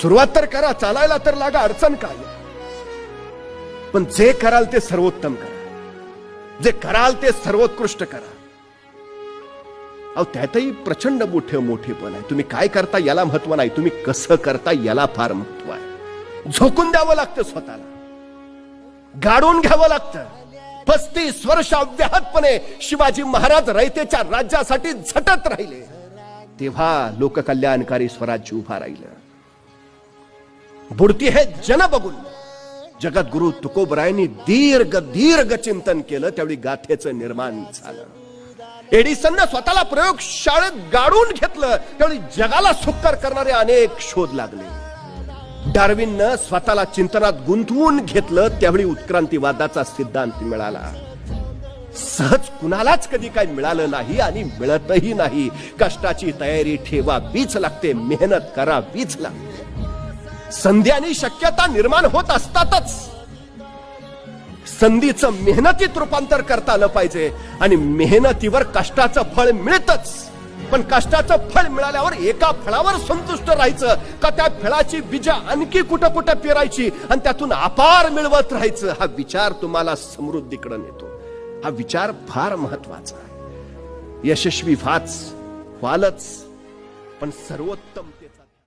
सुरुवात तर करा चालायला तर लागा अडचण काय पण जे कराल ते सर्वोत्तम करा. जे कराल ते सर्वोत्कृष्ट करा. अहो त्यातही प्रचंड मोठे मोठेपण आहे. तुम्ही काय करता याला महत्त्व नाही. तुम्ही कसं करता याला फार महत्त्व आहे. झोकून द्यावं लागतं स्वतःला. गाडून घ्यावं लागतं. पस्तीस वर्ष अव्याहतपणे शिवाजी महाराज रयतेच्या राज्यासाठी झटत राहिले. तेव्हा लोककल्याणकारी स्वराज्य उभा राहिलं. बुडती हे जन बघून जगद्गुरु तुकोबरायांनी दीर्घ दीर्घ चिंतन केलं त्यावेळी गाथेचं निर्माण झालं. एडिसननं स्वतःला प्रयोगशाळेत गाडून घेतलं त्यावेळी जगाला सुक्कर करणारे अनेक शोध लागले. डार्विननं स्वतःला चिंतनात गुंतवून घेतलं त्यावेळी उत्क्रांतीवादाचा सिद्धांत मिळाला. सहज कुणालाच कधी काही मिळालं नाही आणि मिळतही नाही. कष्टाची तयारी ठेवा ठेवावीच लागते मेहनत करा करावीच लागते. संधी आणि शक्यता निर्माण होत असतातच. संधीचं मेहनतीत रूपांतर करता आलं पाहिजे आणि मेहनतीवर कष्टाचं फळ मिळतच. पण कष्टाचं फळ मिळाल्यावर एका फळावर संतुष्ट राहायचं का त्या फळाची बीजा आणखी कुठं कुठं पेरायची आणि त्यातून अपार मिळवत राहायचं? हा विचार तुम्हाला समृद्धीकडे नेतो. हा विचार फार महत्त्वाचा आहे. यशस्वी व्हाच व्हालच पण सर्वोत्तमतेचा